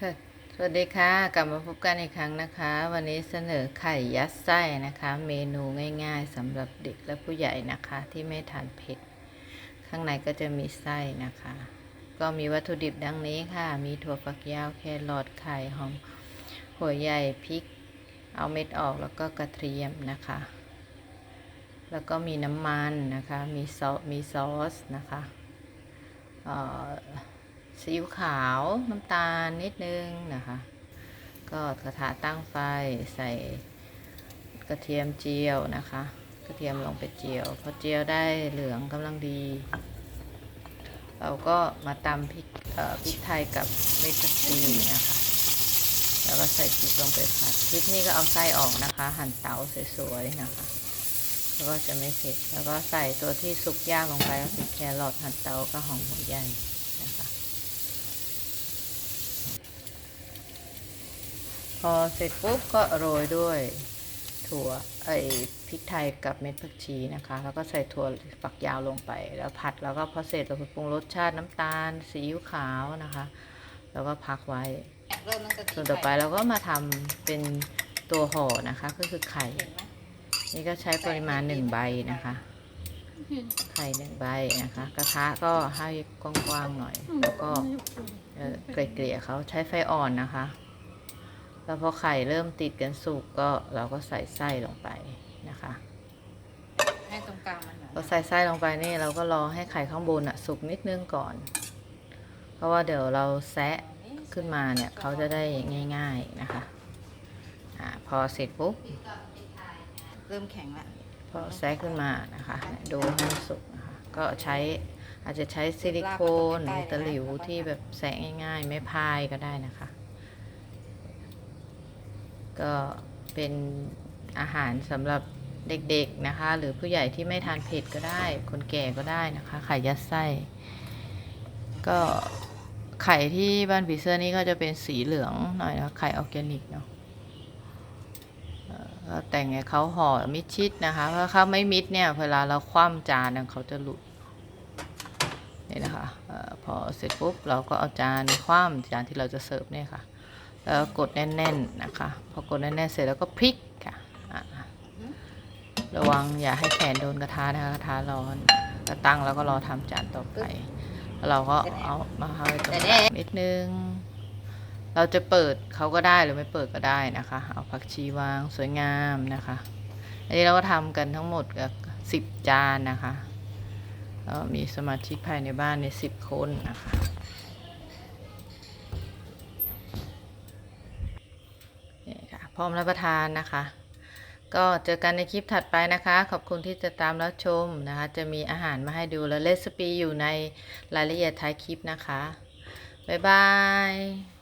สวัสดีค่ะ กลับมาพบกันอีกครั้งนะคะ วันนี้เสนอไข่ยัดไส้นะคะ เมนูง่ายๆสำหรับเด็กและผู้ใหญ่นะคะ ที่ไม่ทานเผ็ด ข้างในก็จะมีไส้นะคะ ก็มีวัตถุดิบดังนี้ค่ะ มีถั่วฝักยาวแครอทไข่หอมหัวใหญ่พริก เอาเม็ดออกแล้วก็กระเทียมนะคะ แล้วก็มีน้ำมันนะคะ มีซอสมีซอสนะคะเอ่อ ซีอิ๊วขาวน้ำตาลนิดนึงนะคะ ก็กระทะตั้งไฟใส่กระเทียมเจียวนะคะ กระเทียมลงไปเจียวพอเจียวได้เหลืองกำลังดี เราก็มาตำพริกพริกไทยกับเม็ดผักชีนะคะแล้วก็ใส่พริกลงไปผัดพริกนี่ก็เอาไส้ออกนะคะ หั่นเตาสวยๆนะคะแล้วก็จะไม่เผ็ดแล้วก็ใส่ตัวที่สุกยางลงไปก็คือแครอทหั่นเตาก็หอมหัวใหญ่นะคะ พอเสร็จปุ๊บก็โรยด้วยถั่วไอ้พริกไทยกับเม็ดผักชีนะคะ แล้วก็ใส่ถั่วฝักยาวลงไป แล้วผัดแล้วก็พอเสร็จเราก็ปรุงรสชาติน้ำตาลซีอิ๊วขาวนะคะ แล้วก็พักไว้ ส่วนต่อไปเราก็มาทำเป็นตัวห่อนะคะ ก็คือไข่ นี่ก็ใช้ปริมาณหนึ่งใบนะคะ ไข่หนึ่งใบนะคะ กระทะก็ให้กว้างๆหน่อย แล้วก็เกลี่ยๆเขาใช้ไฟอ่อนนะคะ แล้วพอไข่เริ่มติดกันสุกก็เราก็ใส่ไส้ลงไปนะคะให้ตรงกลางมันหน่อยพอใส่ไส้ลงไปนี่เราก็รอให้ไข่ข้างบนอะสุกนิดนึงก่อน เพราะว่าเดี๋ยวเราแซะขึ้นมาเนี่ยเขาจะได้ง่าย ๆนะคะอ่าพอเสร็จปุ๊บเริ่มแข็งละพอแซะขึ้นมานะคะ ดูให้มันสุกนะคะก็ใช้อาจจะใช้ซิลิโคนหรือตะหลิวที่แบบแซะง่าย ๆ ไม่พายก็ได้นะคะ ก็เป็นอาหารสำหรับเด็กๆนะคะ หรือผู้ใหญ่ที่ไม่ทานเผ็ดก็ได้ คนแก่ก็ได้นะคะ ไข่ยัดไส้ ก็ไข่ที่บ้านผีเสื้อนี่ก็จะเป็นสีเหลืองหน่อยนะไข่ออร์แกนิกเนาะก็แต่งเขาห่อมิดชิดนะคะเพราะเขาไม่มิดเนี่ยเวลาเราคว่ำจานเขาจะหลุดนี่นะคะออพอเสร็จปุ๊บเราก็เอาจานคว่ำจานที่เราจะเสิร์ฟเนี่ยค่ะ แล้วก็กดแน่นๆนะคะ พอกดแน่นๆเสร็จแล้วก็พลิกค่ะอะระวังอย่าให้แขนโดนกระทะนะคะกระทะร้อนก็ตั้งแล้วก็รอทำจานต่อไปแล้วเราก็เอามาให้ตรงกลางนิดนึง เราจะเปิดเขาก็ได้หรือไม่เปิดก็ได้นะคะ เอาผักชีวางสวยงามนะคะ อันนี้เราก็ทำกันทั้งหมดกับสิบจานนะคะแล้วมีสมาชิกภายในบ้านในสิบคนนะคะ ร้อมรับประทานนะคะ ก็เจอกันในคลิปถัดไปนะคะ ขอบคุณที่จะตามรับชมนะคะ จะมีอาหารมาให้ดูและเรซปีอยู่ในรายละเอียดท้ายคลิปนะคะ บ๊ายบาย